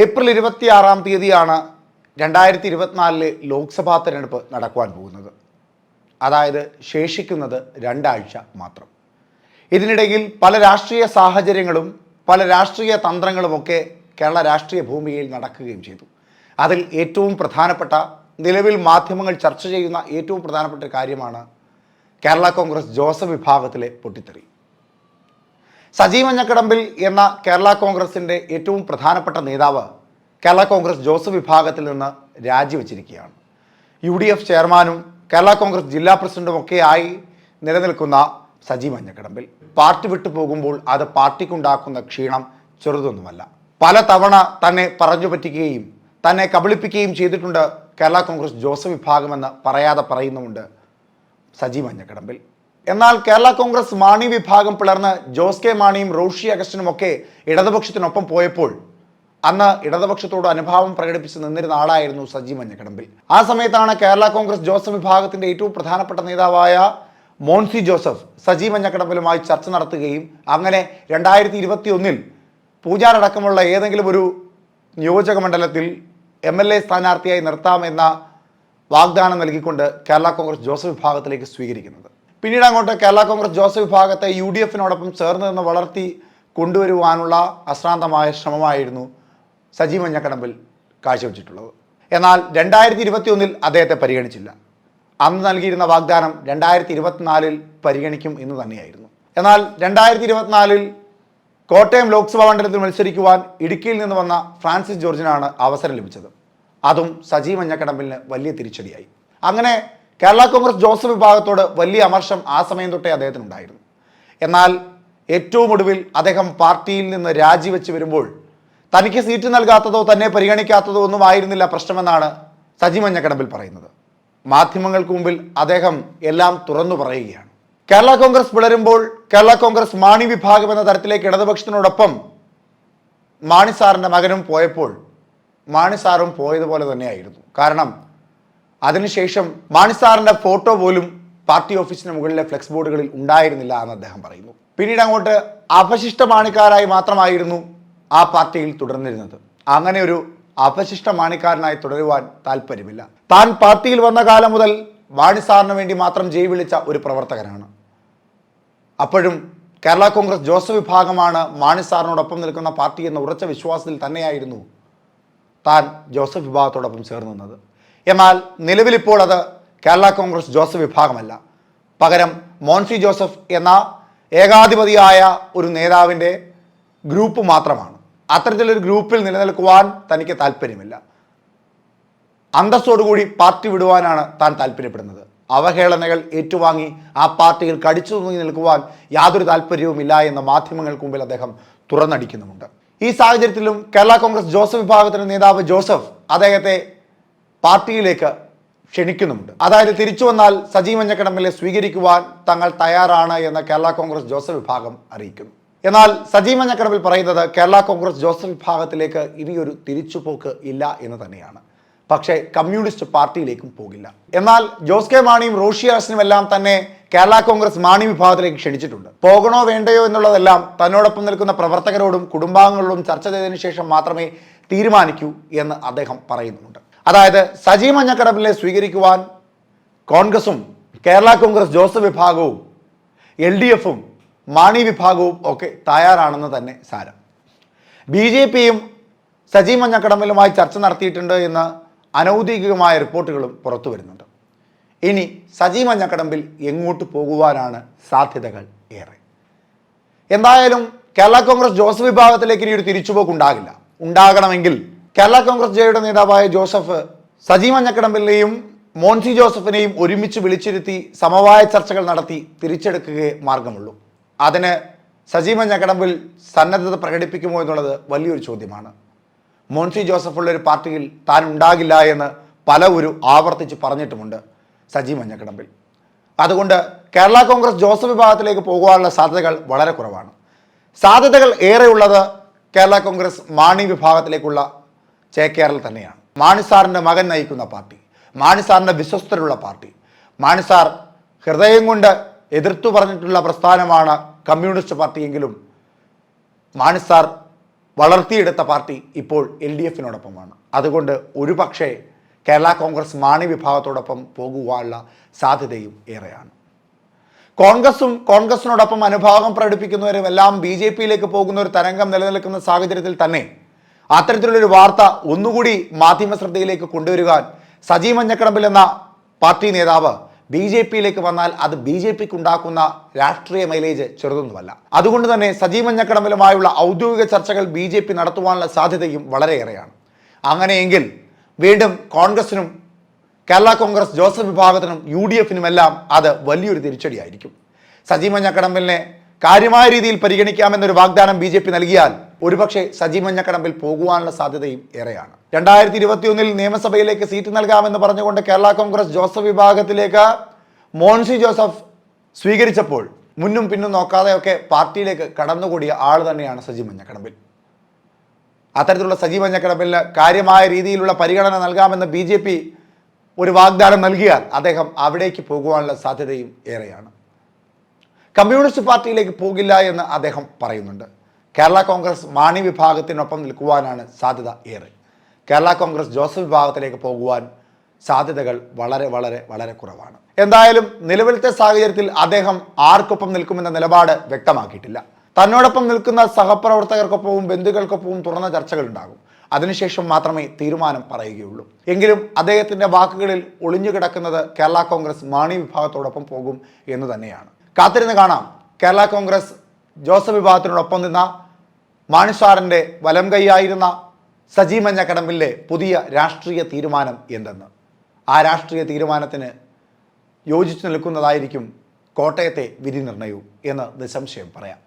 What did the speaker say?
April ഇരുപത്തിയാറാം തീയതിയാണ് രണ്ടായിരത്തി ഇരുപത്തിനാലിലെ ലോക്സഭാ തെരഞ്ഞെടുപ്പ് നടക്കുവാൻ പോകുന്നത്. അതായത് ശേഷിക്കുന്നത് രണ്ടാഴ്ച മാത്രം. ഇതിനിടയിൽ പല രാഷ്ട്രീയ സാഹചര്യങ്ങളും പല രാഷ്ട്രീയ തന്ത്രങ്ങളുമൊക്കെ കേരള രാഷ്ട്രീയ ഭൂമിയിൽ നടക്കുകയും ചെയ്തു. അതിൽ ഏറ്റവും പ്രധാനപ്പെട്ട നിലവിൽ മാധ്യമങ്ങൾ ചർച്ച ചെയ്യുന്ന ഏറ്റവും പ്രധാനപ്പെട്ട കാര്യമാണ് കേരള കോൺഗ്രസ് ജോസഫ് വിഭാഗത്തിലെ പൊട്ടിത്തെറി. സജി ഞക്കടമ്പിൽ എന്ന കേരള കോൺഗ്രസിന്റെ ഏറ്റവും പ്രധാനപ്പെട്ട നേതാവ് കേരള കോൺഗ്രസ് ജോസഫ് വിഭാഗത്തിൽ നിന്ന് രാജിവെച്ചിരിക്കുകയാണ്. യു ഡി എഫ് ചെയർമാനും കേരള കോൺഗ്രസ് ജില്ലാ പ്രസിഡന്റും ഒക്കെ ആയി നിലനിൽക്കുന്ന സജീവ് മഞ്ഞക്കടമ്പിൽ. പാർട്ടി വിട്ടു പോകുമ്പോൾ അത് പാർട്ടിക്കുണ്ടാക്കുന്ന ക്ഷീണം ചെറുതൊന്നുമല്ല. പല തവണ തന്നെ പറഞ്ഞു പറ്റിക്കുകയും തന്നെ കബളിപ്പിക്കുകയും ചെയ്തിട്ടുണ്ട് കേരള കോൺഗ്രസ് ജോസഫ് വിഭാഗമെന്ന് പറയാതെ പറയുന്നുമുണ്ട് സജീവ് മഞ്ഞക്കടമ്പിൽ. എന്നാൽ കേരള കോൺഗ്രസ് മാണി വിഭാഗം പിളർന്ന് ജോസ് കെ മാണിയും റോഷി അഗസ്റ്റിനും ഒക്കെ ഇടതുപക്ഷത്തിനൊപ്പം പോയപ്പോൾ അന്ന് ഇടതുപക്ഷത്തോട് അനുഭാവം പ്രകടിപ്പിച്ച് നിന്നിരുന്ന ആളായിരുന്നു സജി മഞ്ഞക്കടമ്പിൽ. ആ സമയത്താണ് കേരള കോൺഗ്രസ് ജോസഫ് വിഭാഗത്തിന്റെ ഏറ്റവും പ്രധാനപ്പെട്ട നേതാവായ മോൻസി ജോസഫ് സജി മഞ്ഞക്കടമ്പിലുമായി ചർച്ച നടത്തുകയും അങ്ങനെ രണ്ടായിരത്തി ഇരുപത്തി ഒന്നിൽ പൂജാരടക്കമുള്ള ഏതെങ്കിലും ഒരു നിയോജക മണ്ഡലത്തിൽ എം എൽ എ സ്ഥാനാർത്ഥിയായി നിർത്താമെന്ന വാഗ്ദാനം നൽകിക്കൊണ്ട് കേരള കോൺഗ്രസ് ജോസഫ് വിഭാഗത്തിലേക്ക് സ്വീകരിക്കുന്നത്. പിന്നീട് അങ്ങോട്ട് കേരള കോൺഗ്രസ് ജോസഫ് വിഭാഗത്തെ യു ഡി എഫിനോടൊപ്പം ചേർന്ന് നിന്ന് വളർത്തി കൊണ്ടുവരുവാനുള്ള അശ്രാന്തമായ ശ്രമമായിരുന്നു സജി മഞ്ഞക്കടമ്പിൽ കാഴ്ചവെച്ചിട്ടുള്ളത്. എന്നാൽ രണ്ടായിരത്തി ഇരുപത്തി ഒന്നിൽ അദ്ദേഹത്തെ പരിഗണിച്ചില്ല. അന്ന് നൽകിയിരുന്ന വാഗ്ദാനം രണ്ടായിരത്തി ഇരുപത്തിനാലിൽ പരിഗണിക്കും എന്ന് തന്നെയായിരുന്നു. എന്നാൽ രണ്ടായിരത്തി ഇരുപത്തിനാലിൽ കോട്ടയം ലോക്സഭാ മണ്ഡലത്തിൽ മത്സരിക്കുവാൻ ഇടുക്കിയിൽ നിന്ന് വന്ന ഫ്രാൻസിസ് ജോർജിനാണ് അവസരം ലഭിച്ചത്. അതും സജീവ് മഞ്ഞക്കടമ്പിലിന് വലിയ തിരിച്ചടിയായി. അങ്ങനെ കേരള കോൺഗ്രസ് ജോസഫ് വിഭാഗത്തോട് വലിയ അമർഷം ആ സമയം തൊട്ടേ അദ്ദേഹത്തിനുണ്ടായിരുന്നു. എന്നാൽ ഏറ്റവും ഒടുവിൽ അദ്ദേഹം പാർട്ടിയിൽ നിന്ന് രാജിവെച്ച് വരുമ്പോൾ തനിക്ക് സീറ്റ് നൽകാത്തതോ തന്നെ പരിഗണിക്കാത്തതോ ഒന്നും ആയിരുന്നില്ല പ്രശ്നമെന്നാണ് സജി മഞ്ഞക്കടമ്പിൽ പറയുന്നത്. മാധ്യമങ്ങൾക്ക് മുമ്പിൽ അദ്ദേഹം എല്ലാം തുറന്നു പറയുകയാണ്. കേരള കോൺഗ്രസ് പിളരുമ്പോൾ കേരള കോൺഗ്രസ് മാണി വിഭാഗം എന്ന തരത്തിലേക്ക് ഇടതുപക്ഷത്തിനോടൊപ്പം മാണി സാറിന്റെ മകനും പോയപ്പോൾ മാണി സാറും പോയതുപോലെ തന്നെയായിരുന്നു. കാരണം അതിനുശേഷം മാണി സാറിന്റെ ഫോട്ടോ പോലും പാർട്ടി ഓഫീസിന് മുകളിലെ ഫ്ലെക്സ് ബോർഡുകളിൽ ഉണ്ടായിരുന്നില്ല എന്ന് അദ്ദേഹം പറയുന്നു. പിന്നീട് അങ്ങോട്ട് അപശിഷ്ട മാണിക്കാരായി മാത്രമായിരുന്നു ആ പാർട്ടിയിൽ തുടർന്നിരുന്നത്. അങ്ങനെ ഒരു അപശിഷ്ട മാണിക്കാരനായി തുടരുവാൻ താല്പര്യമില്ല. താൻ പാർട്ടിയിൽ വന്ന കാലം മുതൽ മാണി സാറിന് വേണ്ടി മാത്രം ജയ് വിളിച്ച ഒരു പ്രവർത്തകനാണ്. അപ്പോഴും കേരള കോൺഗ്രസ് ജോസഫ് വിഭാഗമാണ് മാണി സാറിനോടൊപ്പം നിൽക്കുന്ന പാർട്ടി എന്ന ഉറച്ച വിശ്വാസത്തിൽ തന്നെയായിരുന്നു താൻ ജോസഫ് വിഭാഗത്തോടൊപ്പം ചേർന്നു നിന്നത് എന്നാൽ നിലവിലിപ്പോൾ അത് കേരള കോൺഗ്രസ് ജോസഫ് വിഭാഗമല്ല. പകരം മോൻസി ജോസഫ് എന്ന ഏകാധിപതിയായ ഒരു നേതാവിന്റെ ഗ്രൂപ്പ് മാത്രമാണ്. അത്തരത്തിലൊരു ഗ്രൂപ്പിൽ നിലനിൽക്കുവാൻ തനിക്ക് താല്പര്യമില്ല. അന്തസ്സോടുകൂടി പാർട്ടി വിടുവാനാണ് താൻ താല്പര്യപ്പെടുന്നത്. അവഹേളനകൾ ഏറ്റുവാങ്ങി ആ പാർട്ടിയിൽ കടിച്ചു തൂങ്ങി നിൽക്കുവാൻ യാതൊരു താല്പര്യവുമില്ല എന്ന് മാധ്യമങ്ങൾക്ക് മുമ്പിൽ അദ്ദേഹം തുറന്നടിക്കുന്നുമുണ്ട്. ഈ സാഹചര്യത്തിലും കേരള കോൺഗ്രസ് ജോസഫ് വിഭാഗത്തിന്റെ നേതാവ് ജോസഫ് അദ്ദേഹത്തെ പാർട്ടിയിലേക്ക് ക്ഷണിക്കുന്നുണ്ട് അതായത് തിരിച്ചു വന്നാൽ സജീവ് മഞ്ഞക്കടമ്പിലെ സ്വീകരിക്കുവാൻ തങ്ങൾ തയ്യാറാണ് എന്ന് കേരള കോൺഗ്രസ് ജോസഫ് വിഭാഗം അറിയിക്കുന്നു. എന്നാൽ സജീവ് മഞ്ഞക്കടമ്പിൽ പറയുന്നത് കേരള കോൺഗ്രസ് ജോസഫ് വിഭാഗത്തിലേക്ക് ഇനിയൊരു തിരിച്ചുപോക്ക് ഇല്ല എന്ന് തന്നെയാണ്. പക്ഷേ കമ്മ്യൂണിസ്റ്റ് പാർട്ടിയിലേക്കും പോകില്ല. എന്നാൽ ജോസ് കെ മാണിയും റോഷിയാസിനും എല്ലാം തന്നെ കേരള കോൺഗ്രസ് മാണി വിഭാഗത്തിലേക്ക് ക്ഷണിച്ചിട്ടുണ്ട്. പോകണോ വേണ്ടയോ എന്നുള്ളതെല്ലാം തന്നോടൊപ്പം നിൽക്കുന്ന പ്രവർത്തകരോടും കുടുംബാംഗങ്ങളോടും ചർച്ച ചെയ്തതിനു ശേഷം മാത്രമേ തീരുമാനിക്കൂ എന്ന് അദ്ദേഹം പറയുന്നുണ്ട് അതായത് സജി മഞ്ഞക്കടപ്പിലെ സ്വീകരിക്കുവാൻ കോൺഗ്രസും കേരള കോൺഗ്രസ് ജോസഫ് വിഭാഗവും എൽ ഡി എഫും മാണി വിഭാഗവും ഒക്കെ തയ്യാറാണെന്ന് തന്നെ സാരം. ബി ജെ പിയും സജി മഞ്ഞക്കടമ്പിലുമായി ചർച്ച നടത്തിയിട്ടുണ്ട് എന്ന് അനൗദ്യോഗികമായ റിപ്പോർട്ടുകളും പുറത്തു വരുന്നുണ്ട്. ഇനി സജി മഞ്ഞക്കടമ്പിൽ എങ്ങോട്ട് പോകുവാനാണ് സാധ്യതകൾ ഏറെ. എന്തായാലും കേരള കോൺഗ്രസ് ജോസഫ് വിഭാഗത്തിലേക്ക് ഇനി ഒരു തിരിച്ചുപോക്ക് ഉണ്ടാകില്ല ഉണ്ടാകണമെങ്കിൽ കേരള കോൺഗ്രസ് ജെയുടെ നേതാവായ ജോസഫ് സജീവ മഞ്ഞക്കടമ്പിലിനെയും മോൻസി ജോസഫിനെയും ഒരുമിച്ച് വിളിച്ചിരുത്തി സമവായ ചർച്ചകൾ നടത്തി തിരിച്ചെടുക്കുകയേ മാർഗമുള്ളൂ. അതിന് സജീവ ഞക്കടമ്പിൽ സന്നദ്ധത പ്രകടിപ്പിക്കുമോ എന്നുള്ളത് വലിയൊരു ചോദ്യമാണ്. മോൻസി ജോസഫ് ഉള്ള ഒരു പാർട്ടിയിൽ താൻ ഉണ്ടാകില്ല എന്ന് പല ഒരു ആവർത്തിച്ച് പറഞ്ഞിട്ടുമുണ്ട് സജി മഞ്ഞക്കടമ്പിൽ. അതുകൊണ്ട് കേരള കോൺഗ്രസ് ജോസഫ് വിഭാഗത്തിലേക്ക് പോകുവാനുള്ള സാധ്യതകൾ വളരെ കുറവാണ്. സാധ്യതകൾ ഏറെയുള്ളത് കേരള കോൺഗ്രസ് മാണി വിഭാഗത്തിലേക്കുള്ള ചേക്കേറൽ തന്നെയാണ്. മാണിസാറിന്റെ മകൻ നയിക്കുന്ന പാർട്ടി മാണിസാറിന്റെ വിശ്വസ്തരുള്ള പാർട്ടി. മാണിസാർ ഹൃദയം കൊണ്ട് എതിർത്തു പറഞ്ഞിട്ടുള്ള പ്രസ്ഥാനമാണ് കമ്മ്യൂണിസ്റ്റ് പാർട്ടിയെങ്കിലും മാണിസാർ വളർത്തിയെടുത്ത പാർട്ടി ഇപ്പോൾ എൽ ഡി എഫിനോടൊപ്പമാണ്. അതുകൊണ്ട് ഒരു പക്ഷേ കേരള കോൺഗ്രസ് മാണി വിഭാഗത്തോടൊപ്പം പോകുവാനുള്ള സാധ്യതയും ഏറെയാണ്. കോൺഗ്രസും കോൺഗ്രസിനോടൊപ്പം അനുഭാവം പ്രകടിപ്പിക്കുന്നവരും എല്ലാം ബി ജെ പിയിലേക്ക് പോകുന്ന ഒരു തരംഗം നിലനിൽക്കുന്ന സാഹചര്യത്തിൽ തന്നെ അത്തരത്തിലുള്ളൊരു വാർത്ത ഒന്നുകൂടി മാധ്യമ ശ്രദ്ധയിലേക്ക് കൊണ്ടുവരുവാൻ സജി മഞ്ഞക്കടമ്പിൽ എന്ന പാർട്ടി നേതാവ് ബി ജെ പിയിലേക്ക് വന്നാൽ അത് ബി ജെ പിക്ക് ഉണ്ടാക്കുന്ന രാഷ്ട്രീയ മൈലേജ് ചെറുതൊന്നുമല്ല. അതുകൊണ്ട് തന്നെ സജി മഞ്ഞക്കടമ്പിലുമായുള്ള ഔദ്യോഗിക ചർച്ചകൾ ബി ജെ പി നടത്തുവാനുള്ള സാധ്യതയും വളരെയേറെയാണ്. അങ്ങനെയെങ്കിൽ വീണ്ടും കോൺഗ്രസിനും കേരള കോൺഗ്രസ് ജോസഫ് വിഭാഗത്തിനും യു ഡി എഫിനുമെല്ലാം അത് വലിയൊരു തിരിച്ചടിയായിരിക്കും. സജി മഞ്ഞക്കടമ്പിലിനെ കാര്യമായ രീതിയിൽ പരിഗണിക്കാമെന്നൊരു വാഗ്ദാനം ബി ജെ പി നൽകിയാൽ ഒരുപക്ഷെ സജി മഞ്ഞക്കടമ്പിൽ പോകുവാനുള്ള സാധ്യതയും ഏറെയാണ്. രണ്ടായിരത്തി ഇരുപത്തിയൊന്നിൽ നിയമസഭയിലേക്ക് സീറ്റ് നൽകാമെന്ന് പറഞ്ഞുകൊണ്ട് കേരള കോൺഗ്രസ് ജോസഫ് വിഭാഗത്തിലേക്ക് മോൻസി ജോസഫ് സ്വീകരിച്ചപ്പോൾ മുന്നും പിന്നും നോക്കാതെയൊക്കെ പാർട്ടിയിലേക്ക് കടന്നുകൂടിയ ആൾ തന്നെയാണ് സജി മഞ്ഞക്കടമ്പിൽ. അത്തരത്തിലുള്ള സജി മഞ്ഞക്കടമ്പിലിന് കാര്യമായ രീതിയിലുള്ള പരിഗണന നൽകാമെന്ന് ബി ജെ പി ഒരു വാഗ്ദാനം നൽകിയാൽ അദ്ദേഹം അവിടേക്ക് പോകുവാനുള്ള സാധ്യതയും ഏറെയാണ്. കമ്മ്യൂണിസ്റ്റ് പാർട്ടിയിലേക്ക് പോകില്ല എന്ന് അദ്ദേഹം പറയുന്നുണ്ട്. കേരള കോൺഗ്രസ് മാണി വിഭാഗത്തിനൊപ്പം നിൽക്കുവാനാണ് സാധ്യത ഏറെ. കേരള കോൺഗ്രസ് ജോസഫ് വിഭാഗത്തിലേക്ക് പോകുവാൻ സാധ്യതകൾ വളരെ വളരെ വളരെ കുറവാണ്. എന്തായാലും നിലവിലത്തെ സാഹചര്യത്തിൽ അദ്ദേഹം ആർക്കൊപ്പം നിൽക്കുമെന്ന നിലപാട് വ്യക്തമാക്കിയിട്ടില്ല. തന്നോടൊപ്പം നിൽക്കുന്ന സഹപ്രവർത്തകർക്കൊപ്പവും ബന്ധുക്കൾക്കൊപ്പവും തുറന്ന ചർച്ചകൾ ഉണ്ടാകും അതിനുശേഷം മാത്രമേ തീരുമാനം പറയുകയുള്ളൂ. എങ്കിലും അദ്ദേഹത്തിന്റെ വാക്കുകളിൽ ഒളിഞ്ഞുകിടക്കുന്നത് കേരള കോൺഗ്രസ് മാണി വിഭാഗത്തോടൊപ്പം പോകും എന്ന് തന്നെയാണ്. കാത്തിരുന്ന് കാണാം. കേരള കോൺഗ്രസ് ജോസഫ് വിഭാഗത്തിനോടൊപ്പം നിന്ന മാണിസാറിന്റെ വലം കൈയായിരുന്ന സജി മഞ്ഞക്കടമ്പിലെ പുതിയ രാഷ്ട്രീയ തീരുമാനം എന്തെന്ന്? ആ രാഷ്ട്രീയ തീരുമാനത്തിന് യോജിച്ചു നിൽക്കുന്നതായിരിക്കും കോട്ടയത്തെ വിധി നിർണയവും എന്ന് നിസ്സംശയം പറയാം.